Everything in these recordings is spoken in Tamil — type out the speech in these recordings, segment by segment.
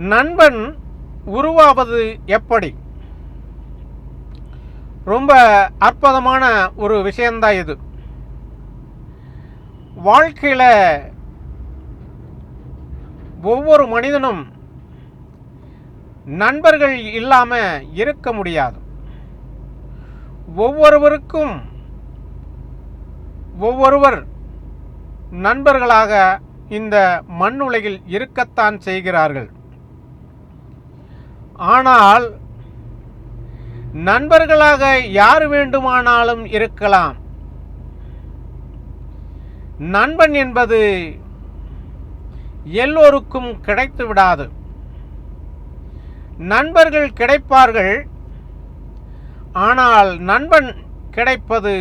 நண்பன் உருவாவது எப்படி? ரொம்ப அற்புதமான ஒரு விஷயந்தான் இது. வாழ்க்கையில் ஒவ்வொரு மனிதனும் நண்பர்கள் இல்லாமல் இருக்க முடியாது. ஒவ்வொருவருக்கும் ஒவ்வொருவர் நண்பர்களாக இந்த மண்ணுலகில் இருக்கத்தான் செய்கிறார்கள். ஆனால் நண்பர்களாக யார் வேண்டுமானாலும் இருக்கலாம். நண்பன் என்பது எல்லோருக்கும் கிடைத்து விடாது. நண்பர்கள் கிடைப்பார்கள் ஆனால் நண்பன் கிடைப்பது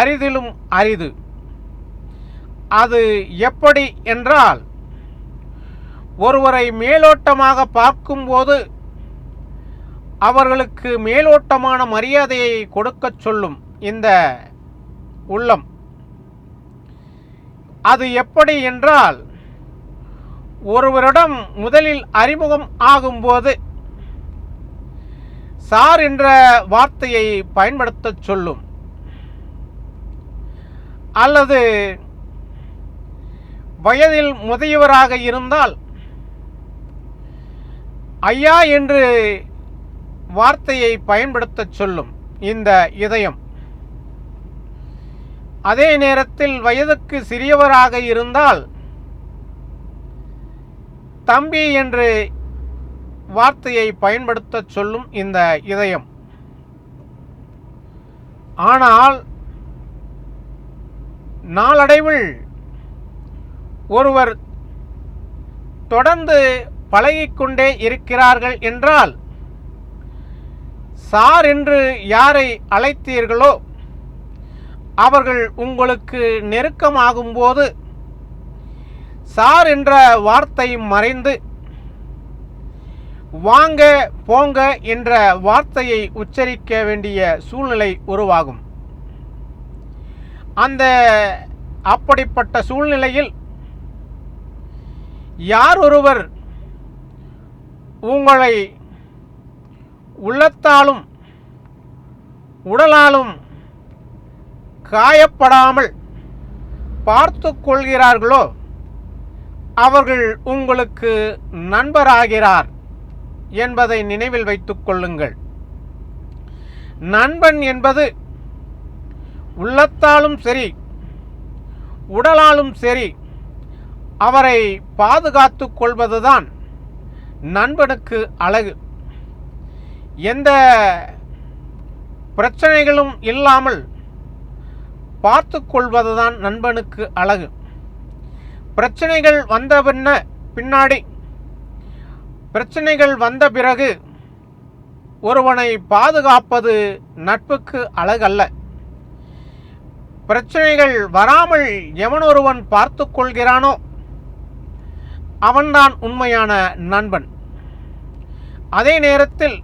அரிதிலும் அரிது. அது எப்படி என்றால் ஒருவரை மேலோட்டமாக பார்க்கும்போது அவர்களுக்கு மேலோட்டமான மரியாதையை கொடுக்கச் சொல்லும் இந்த உள்ளம். அது எப்படி என்றால் ஒருவரிடம் முதலில் அறிமுகம் ஆகும்போது சார் என்ற வார்த்தையை பயன்படுத்தச் சொல்லும். அல்லது வயதில் முதியவராக இருந்தால் ஐயா என்று வார்த்தையை பயன்படுத்த சொல்லும் இந்த இதயம். அதே நேரத்தில் வயதுக்கு சிறியவராக இருந்தால் தம்பி என்று வார்த்தையை பயன்படுத்த சொல்லும் இந்த இதயம். ஆனால் நாளடைவில் ஒருவர் தொடர்ந்து பழகிக்கொண்டே இருக்கிறார்கள் என்றால் சார் என்று யாரை அழைத்தீர்களோ அவர்கள் உங்களுக்கு நெருக்கமாகும்போது சார் என்ற வார்த்தை மறைந்து வாங்க போங்க என்ற வார்த்தையை உச்சரிக்க வேண்டிய சூழ்நிலை உருவாகும். அந்த அப்படிப்பட்ட சூழ்நிலையில் யார் ஒருவர் உங்களை உள்ளத்தாலும் உடலாலும் காயப்படாமல் பார்த்து கொள்கிறார்களோ அவர்கள் உங்களுக்கு நண்பராகிறார் என்பதை நினைவில் வைத்துக் கொள்ளுங்கள். நண்பன் என்பது உள்ளத்தாலும் சரி உடலாலும் சரி அவரை பாதுகாத்து கொள்வதுதான் நண்பனுக்கு அழகு. எந்த பிரச்சனைகளும் இல்லாமல் பார்த்து கொள்வதுதான் நண்பனுக்கு அழகு. பிரச்சனைகள் வந்த பின்ன பின்னாடி. பிரச்சனைகள் வந்த பிறகு ஒருவனை பாதுகாப்பது நட்புக்கு அழகல்ல. பிரச்சனைகள் வராமல் எவன் ஒருவன் பார்த்து கொள்கிறானோ அவன்தான் உண்மையான நண்பன். அதே நேரத்தில்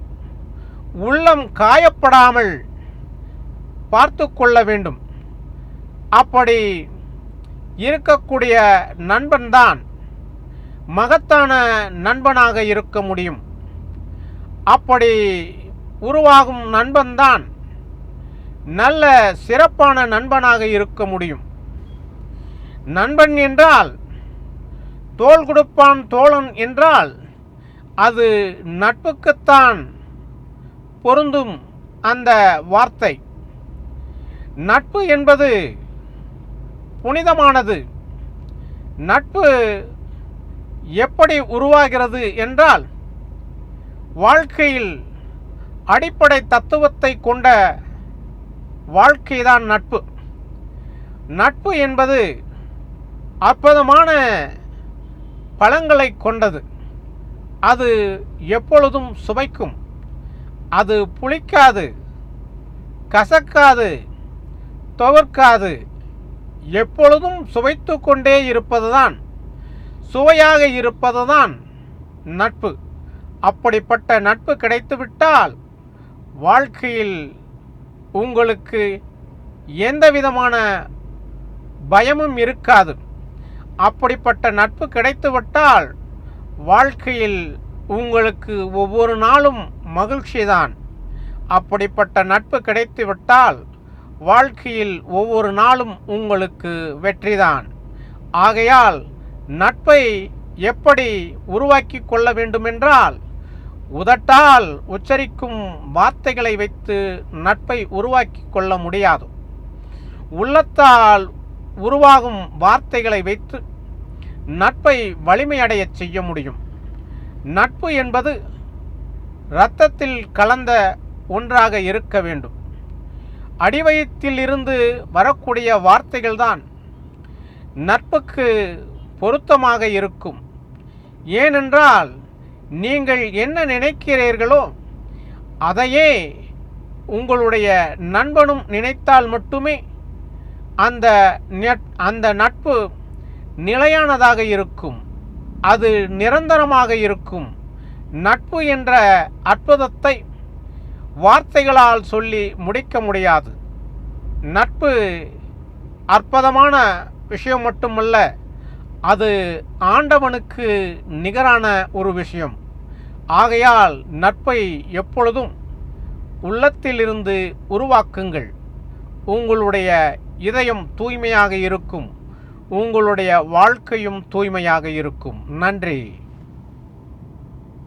உள்ளம் காயப்படாமல் பார்த்து கொள்ள வேண்டும். அப்படி இருக்கக்கூடிய நண்பன்தான் மகத்தான நண்பனாக இருக்க முடியும். அப்படி உருவாகும் நண்பன்தான் நல்ல சிறப்பான நண்பனாக இருக்க முடியும். நண்பன் என்றால் தோல் கொடுப்பான் தோழன் என்றால் அது நட்புக்குத்தான் பொருந்தும் அந்த வார்த்தை. நட்பு என்பது புனிதமானது. நட்பு எப்படி உருவாகிறது என்றால் வாழ்க்கையில் அடிப்படை தத்துவத்தை கொண்ட வாழ்க்கைதான் நட்பு. நட்பு என்பது அற்புதமான பழங்களை கொண்டது. அது எப்பொழுதும் சுவைக்கும். அது புளிக்காது கசக்காது துவர்க்காது. எப்பொழுதும் சுவைத்து கொண்டே இருப்பதுதான் சுவையாக இருப்பதுதான் நட்பு. அப்படிப்பட்ட நட்பு கிடைத்துவிட்டால் வாழ்க்கையில் உங்களுக்கு எந்த விதமான பயமும் இருக்காது. அப்படிப்பட்ட நட்பு கிடைத்துவிட்டால் வாழ்க்கையில் உங்களுக்கு ஒவ்வொரு நாளும் மகிழ்ச்சிதான். அப்படிப்பட்ட நட்பு கிடைத்துவிட்டால் வாழ்க்கையில் ஒவ்வொரு நாளும் உங்களுக்கு வெற்றிதான். ஆகையால் நட்பை எப்படி உருவாக்கி கொள்ள வேண்டுமென்றால் உதட்டால் உச்சரிக்கும் வார்த்தைகளை வைத்து நட்பை உருவாக்கி கொள்ள முடியாது. உள்ளத்தால் உருவாகும் வார்த்தைகளை வைத்து நட்பை வலிமையடையச் செய்ய முடியும். நட்பு என்பது இரத்தத்தில் கலந்த ஒன்றாக இருக்க வேண்டும். அடிவயத்தில் இருந்து வரக்கூடிய வார்த்தைகள்தான் நட்புக்கு பொருத்தமாக இருக்கும். ஏனென்றால் நீங்கள் என்ன நினைக்கிறீர்களோ அதையே உங்களுடைய நண்பனும் நினைத்தால் மட்டுமே அந்த அந்த நட்பு நிலையானதாக இருக்கும். அது நிரந்தரமாக இருக்கும். நட்பு என்ற அற்புதத்தை வார்த்தைகளால் சொல்லி முடிக்க முடியாது. நட்பு அற்புதமான விஷயம் மட்டுமல்ல அது ஆண்டவனுக்கு நிகரான ஒரு விஷயம். ஆகையால் நட்பை எப்பொழுதும் உள்ளத்திலிருந்து உருவாக்குங்கள். உங்களுடைய இதயம் தூய்மையாக இருக்கும். உங்களுடைய வாழ்க்கையும் தூய்மையாக இருக்கும். நன்றி.